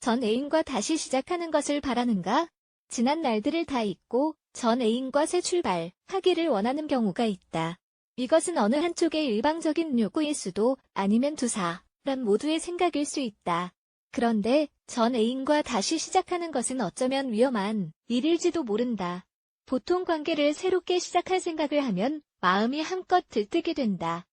전 애인과 다시 시작하는 것을 바라는가? 지난 날들을 다 잊고 전 애인과 새 출발, 하기를 원하는 경우가 있다. 이것은 어느 한쪽의 일방적인 요구일 수도 아니면 두 사람 모두의 생각일 수 있다. 그런데 전 애인과 다시 시작하는 것은 어쩌면 위험한 일일지도 모른다. 보통 관계를 새롭게 시작할 생각을 하면 마음이 한껏 들뜨게 된다.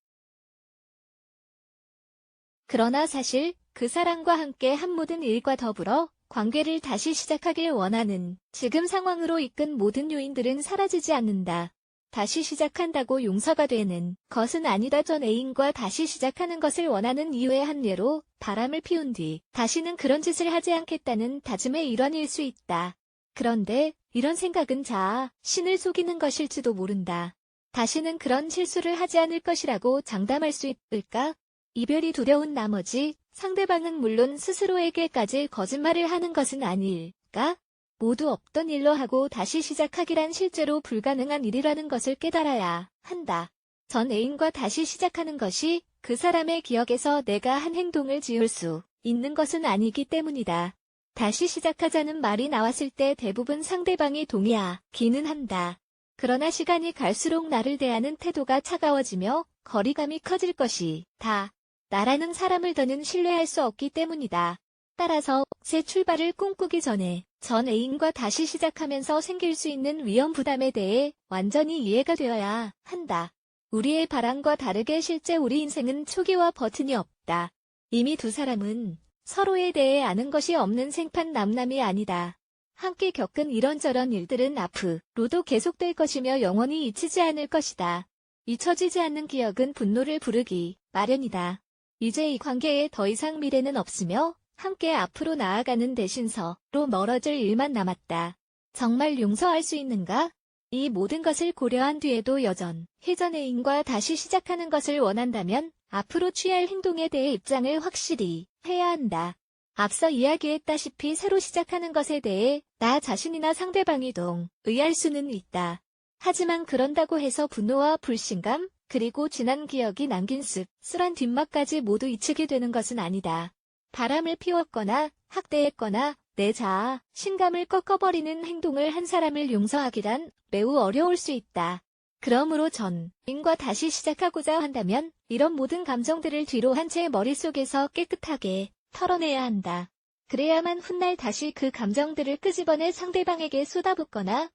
그러나 사실 그 사람과 함께 한 모든 일과 더불어 관계를 다시 시작하길 원하는 지금 상황으로 이끈 모든 요인들은 사라지지 않는다. 다시 시작한다고 용서가 되는 것은 아니다 전 애인과 다시 시작하는 것을 원하는 이유의 한 예로 바람을 피운 뒤 다시는 그런 짓을 하지 않겠다는 다짐의 일환일 수 있다. 그런데 이런 생각은 자아, 신을 속이는 것일지도 모른다. 다시는 그런 실수를 하지 않을 것이라고 장담할 수 있을까? 이별이 두려운 나머지 상대방은 물론 스스로에게까지 거짓말을 하는 것은 아닐까? 모두 없던 일로 하고 다시 시작하기란 실제로 불가능한 일이라는 것을 깨달아야 한다. 전 애인과 다시 시작하는 것이 그 사람의 기억에서 내가 한 행동을 지울 수 있는 것은 아니기 때문이다. 다시 시작하자는 말이 나왔을 때 대부분 상대방이 동의하기는 한다. 그러나 시간이 갈수록 나를 대하는 태도가 차가워지며 거리감이 커질 것이 다 나라는 사람을 더는 신뢰할 수 없기 때문이다. 따라서 새 출발을 꿈꾸기 전에 전 애인과 다시 시작하면서 생길 수 있는 위험 부담에 대해 완전히 이해가 되어야 한다. 우리의 바람과 다르게 실제 우리 인생은 초기와 버튼이 없다. 이미 두 사람은 서로에 대해 아는 것이 없는 생판 남남이 아니다. 함께 겪은 이런저런 일들은 앞으로도 계속될 것이며 영원히 잊히지 않을 것이다. 잊혀지지 않는 기억은 분노를 부르기 마련이다. 이제 이 관계에 더 이상 미래는 없으며 함께 앞으로 나아가는 대신 서로 멀어질 일만 남았다. 정말 용서할 수 있는가? 이 모든 것을 고려한 뒤에도 여전 해전 애인과 다시 시작하는 것을 원한다면 앞으로 취할 행동에 대해 입장을 확실히 해야 한다. 앞서 이야기했다시피 새로 시작하는 것에 대해 나 자신이나 상대방이 동 의할 수는 있다. 하지만 그런다고 해서 분노와 불신감, 그리고 지난 기억이 남긴 씁 쓸한 뒷맛까지 모두 잊히게 되는 것은 아니다. 바람을 피웠거나 학대했거나 내 자아, 신감을 꺾어버리는 행동을 한 사람을 용서하기란 매우 어려울 수 있다. 그러므로 전 인과 다시 시작하고자 한다면 이런 모든 감정들을 뒤로 한 채 머릿속에서 깨끗하게 털어내야 한다. 그래야만 훗날 다시 그 감정들을 끄집어내 상대방에게 쏟아붓거나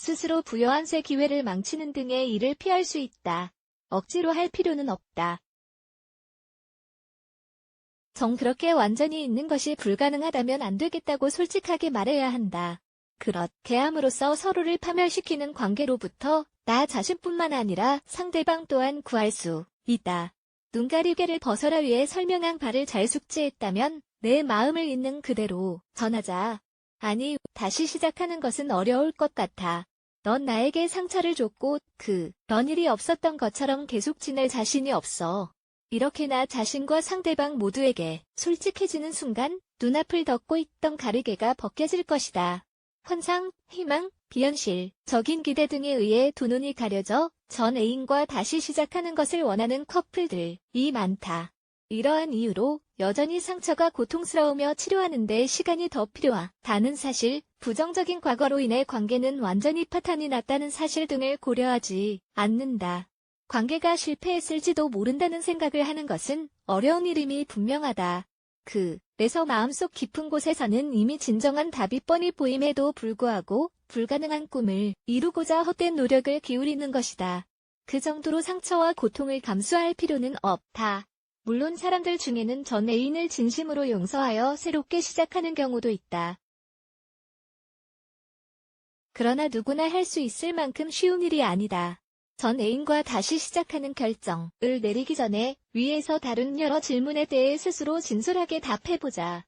스스로 부여한 새 기회를 망치는 등의 일을 피할 수 있다. 억지로 할 필요는 없다. 정 그렇게 완전히 있는 것이 불가능하다면 안 되겠다고 솔직하게 말해야 한다. 그렇게 함으로써 서로를 파멸시키는 관계로부터 나 자신뿐만 아니라 상대방 또한 구할 수 있다. 눈 가리개를 벗어라 위해 설명한 바를 잘 숙지했다면 내 마음을 있는 그대로 전하자. 아니, 다시 시작하는 것은 어려울 것 같아. 넌 나에게 상처를 줬고 그 런 일이 없었던 것처럼 계속 지낼 자신이 없어. 이렇게 나 자신과 상대방 모두에게 솔직해지는 순간 눈앞을 덮고 있던 가르개가 벗겨질 것이다. 환상, 희망, 비현실, 적인 기대 등에 의해 두 눈이 가려져 전 애인과 다시 시작하는 것을 원하는 커플들이 많다. 이러한 이유로 여전히 상처가 고통스러우며 치료하는데 시간이 더 필요하다는 사실, 부정적인 과거로 인해 관계는 완전히 파탄이 났다는 사실 등을 고려하지 않는다. 관계가 실패했을지도 모른다는 생각을 하는 것은 어려운 일임이 분명하다. 그래서 마음속 깊은 곳에서는 이미 진정한 답이 뻔히 보임에도 불구하고 불가능한 꿈을 이루고자 헛된 노력을 기울이는 것이다. 그 정도로 상처와 고통을 감수할 필요는 없다. 물론 사람들 중에는 전 애인을 진심으로 용서하여 새롭게 시작하는 경우도 있다. 그러나 누구나 할 수 있을 만큼 쉬운 일이 아니다. 전 애인과 다시 시작하는 결정을 내리기 전에 위에서 다룬 여러 질문에 대해 스스로 진솔하게 답해보자.